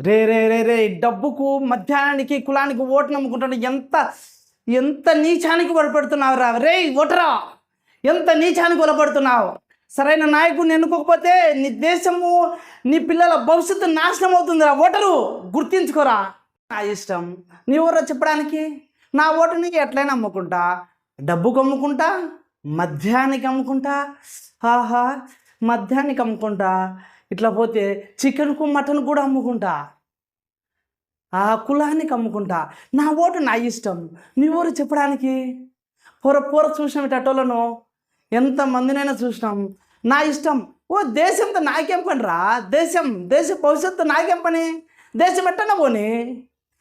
రే రే రే రే డబ్బుకు మధ్యాహ్నానికి కులానికి ఓటు నమ్ముకుంటాడు. ఎంత ఎంత నీచానికి ఒలపడుతున్నావు రా? రే ఓటరా? ఎంత నీచానికి ఒలపడుతున్నావు సరైన నాయకుడిని ఎన్నుకోకపోతే నీ దేశము నీ పిల్లల భవిష్యత్తు నాశనం అవుతుందిరా ఓటరు గుర్తించుకోరా. నా ఇష్టం. నీ ఎవరో చెప్పడానికి నా ఓటుని ఎట్లయినా అమ్ముకుంటా. డబ్బుకు అమ్ముకుంటా మధ్యాహ్నానికి అమ్ముకుంటా. ఆహా మద్యానికి అమ్ముకుంటా. ఇట్లా పోతే చికెన్కు మటన్ కూడా అమ్ముకుంటా? ఆ కులానికి అమ్ముకుంటా? నా ఓటు నా ఇష్టం. నీ ఊరు చెప్పడానికి? పొర పొర చూసిన టటోలను ఎంతమందినైనా చూసినాం. నా ఇష్టం. ఓ దేశంతో నాకేం పని రా? దేశం దేశ భవిష్యత్తు నాకేం పని? దేశం ఎట్టనా పోని?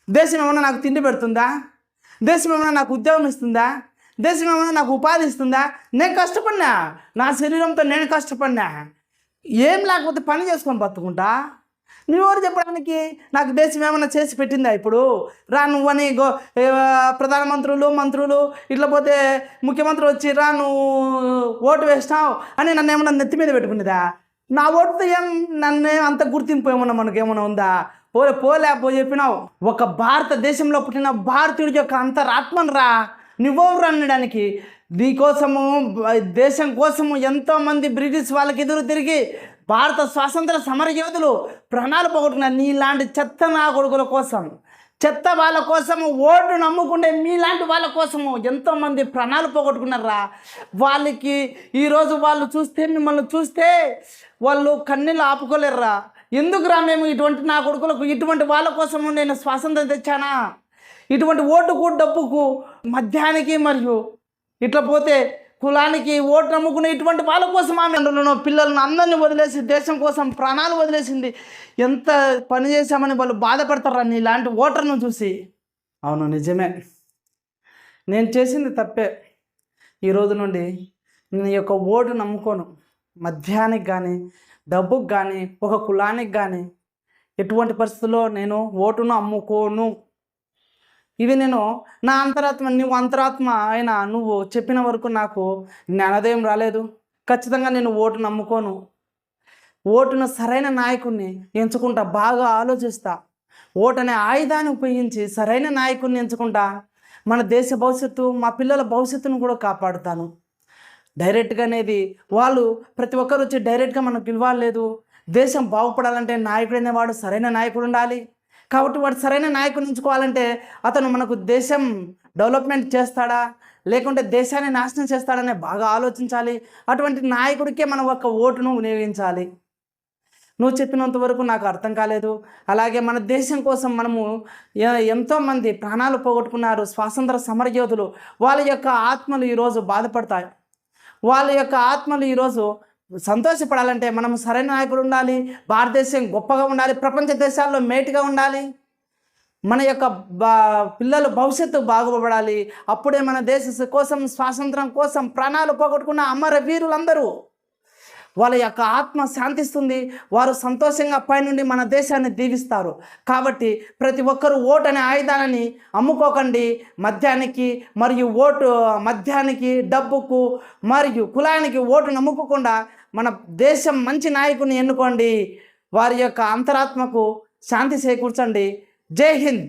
దేశం ఏమైనా నాకు తిండి పెడుతుందా? దేశం ఏమైనా నాకు ఉద్యోగం ఇస్తుందా? దేశం ఏమైనా నాకు ఉపాధి ఇస్తుందా? నేను కష్టపడినా. నా శరీరంతో నేను కష్టపడినా. ఏం లేకపోతే పని చేసుకొని బతుకుంటా? నువ్వెవరు చెప్పడానికి? నాకు దేశం ఏమైనా చేసి పెట్టిందా ఇప్పుడు? రా నువ్వని గో ప్రధానమంత్రులు మంత్రులు ఇట్లా పోతే ముఖ్యమంత్రి వచ్చి రా నువ్వు ఓటు వేసినావు అని నన్ను ఏమన్నా నెత్తి మీద పెట్టుకునేదా? నా ఓటుతో ఏం నన్ను అంత గుర్తింపు ఏమన్నా మనకి ఏమైనా ఉందా? పోలే పోలే పో చెప్పినావు. ఒక భారతదేశంలో పుట్టిన భారతీయుడి యొక్క అంతరాత్మను రా. నువ్వెవరు అనడానికి నీకోసము దేశం కోసము ఎంతోమంది బ్రిటిష్ వాళ్ళకి ఎదురు తిరిగి భారత స్వాతంత్ర సమర యోధులు ప్రాణాలు పోగొట్టుకున్నారు నీలాంటి చెత్త నా కొడుకుల కోసం చెత్త వాళ్ళ కోసము ఓటు నమ్ముకునే మీలాంటి వాళ్ళ కోసము ఎంతోమంది ప్రాణాలు పోగొట్టుకున్నారా? వాళ్ళకి ఈరోజు వాళ్ళు చూస్తే మిమ్మల్ని చూస్తే వాళ్ళు కన్నీళ్ళు ఆపుకోలేరురా. ఎందుకురా మేము ఇటువంటి నా కొడుకులకు ఇటువంటి వాళ్ళ కోసము నేను స్వాతంత్రం తెచ్చానా? ఇటువంటి ఓటుకు డబ్బుకు మద్యానికి మరియు ఇట్లా పోతే కులానికి ఓటు నమ్ముకునే ఇటువంటి వాళ్ళ కోసం ఆమె పిల్లలను అందరినీ వదిలేసి దేశం కోసం ప్రాణాలు వదిలేసింది. ఎంత పని చేశామని వాళ్ళు బాధపడతారా నీలాంటి ఓటర్ను చూసి? అవును నిజమే. నేను చేసింది తప్పే. ఈ రోజు నుండి నేను యొక్క ఓటు నమ్ముకోను. మద్యానికి కానీ డబ్బుకి కానీ ఒక కులానికి కానీ ఎటువంటి పరిస్థితుల్లో నేను ఓటును అమ్ముకోను ఇది నేను నా అంతరాత్మ నువ్వు అంతరాత్మ అయినా నువ్వు చెప్పిన వరకు నాకు జ్ఞానోదయం రాలేదు. ఖచ్చితంగా నేను ఓటు నమ్ముకోను. ఓటును సరైన నాయకుడిని ఎంచుకుంటా బాగా ఆలోచిస్తా. ఓటు అనే ఆయుధాన్ని ఉపయోగించి సరైన నాయకుడిని ఎంచుకుంటా మన దేశ భవిష్యత్తు మా పిల్లల భవిష్యత్తును కూడా కాపాడుతాను. డైరెక్ట్గా అనేది వాళ్ళు ప్రతి ఒక్కరు వచ్చి డైరెక్ట్గా మనకు లేదు దేశం బాగుపడాలంటే నాయకుడు అనేవాడు సరైన నాయకుడు ఉండాలి. కాబట్టి వాడు సరైన నాయకుడిని ఎంచుకోవాలంటే అతను మనకు దేశం డెవలప్మెంట్ చేస్తాడా? లేకుంటే దేశాన్ని నాశనం చేస్తాడనే బాగా ఆలోచించాలి. అటువంటి నాయకుడికే మనం ఒక ఓటును వినియోగించాలి. నువ్వు చెప్పినంత వరకు నాకు అర్థం కాలేదు. అలాగే మన దేశం కోసం మనము ఎంతోమంది ప్రాణాలు పోగొట్టుకున్నారు. స్వాతంత్ర సమరయోధులు. వాళ్ళ యొక్క ఆత్మలు ఈరోజు బాధపడతాయి. వాళ్ళ యొక్క ఆత్మలు ఈరోజు సంతోషపడాలంటే మనం సరైన నాయకుడు ఉండాలి భారతదేశం గొప్పగా ఉండాలి ప్రపంచ దేశాల్లో మేటిగా ఉండాలి. మన యొక్క బా భవిష్యత్తు బాగుపడాలి. అప్పుడే మన దేశ కోసం స్వాతంత్రం కోసం ప్రాణాలు పోగొట్టుకున్న అమర వీరులందరూ వాళ్ళ యొక్క ఆత్మ శాంతిస్తుంది. వారు సంతోషంగా పైనుండి మన దేశాన్ని దీవిస్తారు. కాబట్టి ప్రతి ఒక్కరూ ఓటు అనే ఆయుధాలని అమ్ముకోకండి. మద్యానికి మరియు ఓటు మద్యానికి డబ్బుకు మరియు కులానికి ఓటు నమ్ముకోకుండా మన దేశం మంచి నాయకుని ఎన్నుకోండి. వారి యొక్క అంతరాత్మకు శాంతి చేకూర్చండి. జై హింద్.